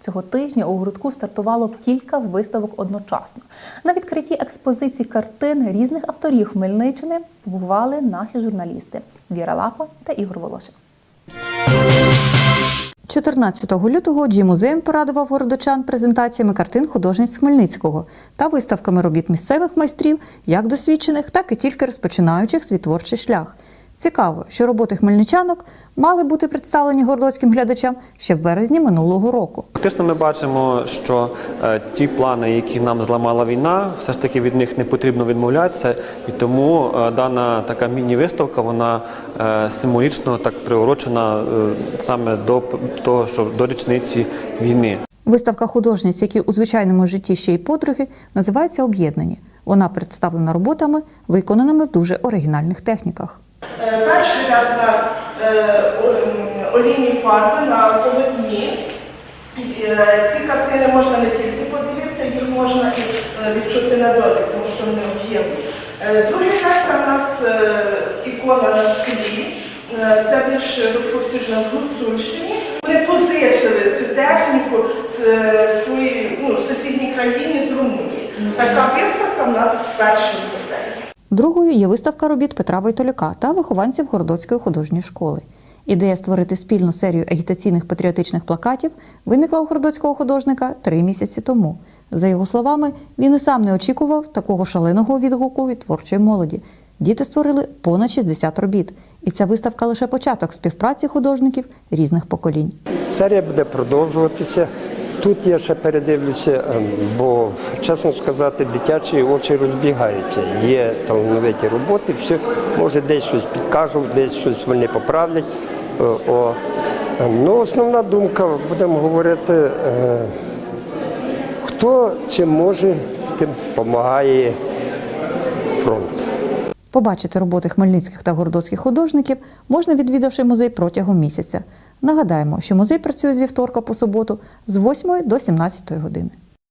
Цього тижня у гуртку стартувало кілька виставок одночасно. На відкритті експозиції картин різних авторів Хмельниччини побували наші журналісти Віра Лапа та Ігор Волошин. 14 лютого Джі-музеєм порадував городочан презентаціями картин художниць Хмельницького та виставками робіт місцевих майстрів, як досвідчених, так і тільки розпочинаючих свій творчий шлях. Цікаво, що роботи хмельничанок мали бути представлені городоцьким глядачам ще в березні минулого року. Фактично ми бачимо, що е, ті плани, які нам зламала війна, все ж таки від них не потрібно відмовлятися, і тому е, дана така міні-виставка вона е, символічно так приурочена саме до того, що до річниці війни. Виставка художниць, які у звичайному житті ще й подруги, називається Об'єднані. Вона представлена роботами, виконаними в дуже оригінальних техніках. Е, Перший ряд у нас е, олійні фарби на полотні. Е, Ці картини можна не тільки подивитися, їх можна і відчути на дотик, тому що вони об'ємні. Другий ряд це у нас ікона на склі. Це більш розповсюджена в Гуцульщині. Вони позичили цю техніку з е, своїй ну, сусідній країні з Румунії. Така виставка в нас в музеї. Другою є виставка робіт Петра Войтолюка та вихованців Городоцької художньої школи. Ідея створити спільну серію агітаційних патріотичних плакатів виникла у городоцького художника три місяці тому. За його словами, він і сам не очікував такого шаленого відгуку від творчої молоді. Діти створили понад 60 робіт, і ця виставка лише початок співпраці художників різних поколінь. Серія буде продовжуватися. Тут я ще передивлюся, ем, бо чесно сказати, дитячі очі розбігаються. Є талановиті роботи, все, може десь щось підкажу, десь щось вони поправлять. Е, О, ем, ну, основна думка, будемо говорити, е, хто чим може, тим допомагає фронт. Побачити роботи хмельницьких та городоцьких художників можна, відвідавши музей протягом місяця. Нагадаємо, що музей працює з вівторка по суботу з 8 до 17 години.